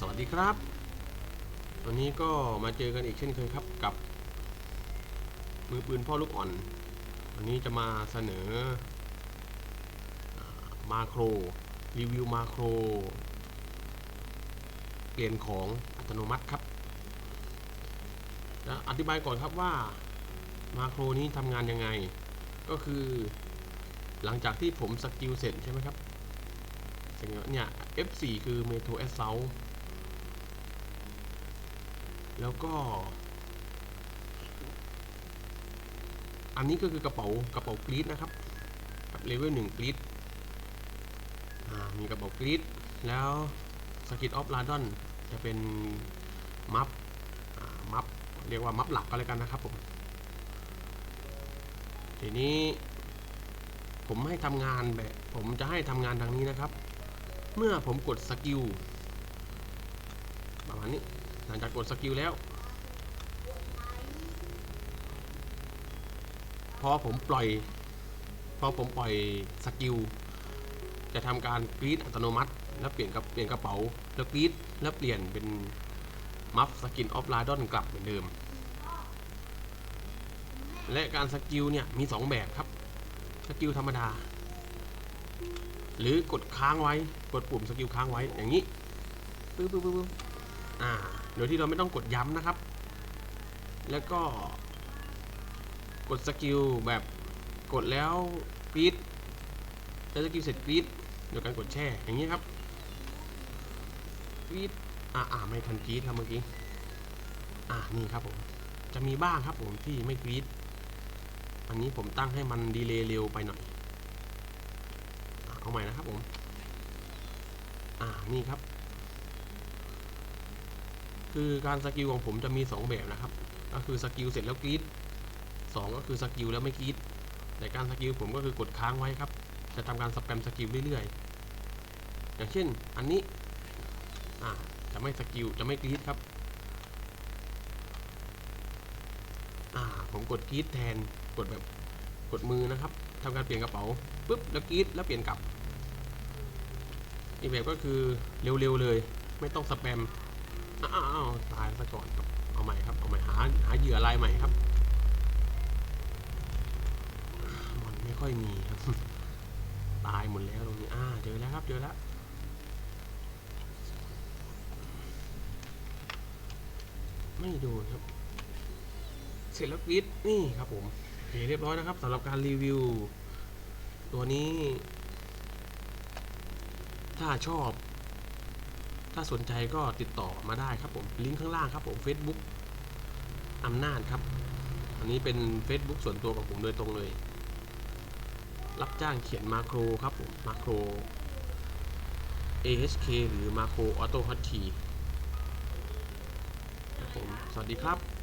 สวัสดีครับ วันนี้ก็มาเจอกันอีกเช่นเคยครับกับ มือปืนพ่อลูกอ่อน วันนี้จะมาเสนอมาโครรีวิวมาโครเปลี่ยนของอัตโนมัติครับจะอธิบายก่อนครับว่ามาโครนี้ทำงานยังไง ก็คือหลังจากที่ผมสกิลเสร็จใช่ไหมครับเสร็จแล้เนี่ย F4 คือ Metro Assault แล้วก็ อันนี้ก็คือกระเป๋ากระเป๋ากรีดนะครับเลเวลหนึ่งกรีดมีกระเป๋ากรีดแล้วสกิ t ออฟลาดอนจะเป็นมัฟมัฟเรียกว่ามัฟหลักก็แล้วกันนะครับผมทีนี้ผมให้ทำงานแบบ ผมจะให้ทำงานดังนี้นะครับ เมื่อผมกดสกิลประมาณนี้ หลังจากกดสกิลแล้ว พอผมปล่อย พอผมปล่อยสกิล จะทำการกรีดอัตโนมัติ แล้วเปลี่ยนกับเปลี่ยนกระเป๋า แล้วกรีดแล้วเปลี่ยนเป็นมัฟสกินออฟลาดอนกลับเหมือนเดิม และการสกิลเนี่ยมี 2 แบบครับ สกิลธรรมดา หรือกดค้างไว้ กดปุ่มสกิลค้างไว้อย่างนี้ปึ๊บปึ๊บปึ๊บอ่า โดยที่เราไม่ต้องกดย้ำนะครับ แล้วก็ กดสกิลแบบกดแล้วกรีดแล้วสกิลเสร็จกรีดโดยการกดแช่อย่างนี้ครับกรีดอ่าอ่าไม่ทันกรีดครับเมื่อกี้อ่านี่ครับผมจะมีบ้างครับผมที่ไม่กรีดอันนี้ผมตั้งให้มันดีเลย์เร็วไปหน่อยเอาใหม่นะครับผม อ่า นี่ครับ คือการสกิลของผมจะมี 2 แบบนะครับ ก็คือสกิลเสร็จแล้วกรีด2ก็คือสกิลแล้วไม่กรีดแต่การสกิลผมก็คือกดค้างไว้ครับ จะทำการสแปมสกิลเรื่อยๆ อย่างเช่น อันนี้อ่าจะไม่สกิลจะไม่กรีดครับอ่าผมกดกรีดแทนกดแบบกดมือนะครับทำการเปลี่ยนกระเป๋าปุ๊บแล้วกรีดแล้วเปลี่ยนกลับ อีกแบบก็คือเร็วๆเลย ไม่ต้องสแปม อ้าวตายซะก่อนครับ เอาใหม่ครับ เอาใหม่หาหาเหยื่อลายใหม่ครับ มันไม่ค่อยมีครับ ตายหมดแล้วตรงนี้ อ่า เจอแล้วครับ เจอแล้วไม่โดนครับ เสร็จแล้วกรีดนี่ครับผมโอเคเรียบร้อยนะครับสำหรับการรีวิว ตัวนี้ ถ้าชอบ ถ้าสนใจก็ติดต่อมาได้ครับผม ลิงก์ข้างล่างครับผม Facebook อำนาจครับ อันนี้เป็น Facebook ส่วนตัวของผมโดยตรงเลย รับจ้างเขียนมาโครครับผม มาโคร AHK หรือมาโครออโต้ฮอตทีครับผม สวัสดีครับ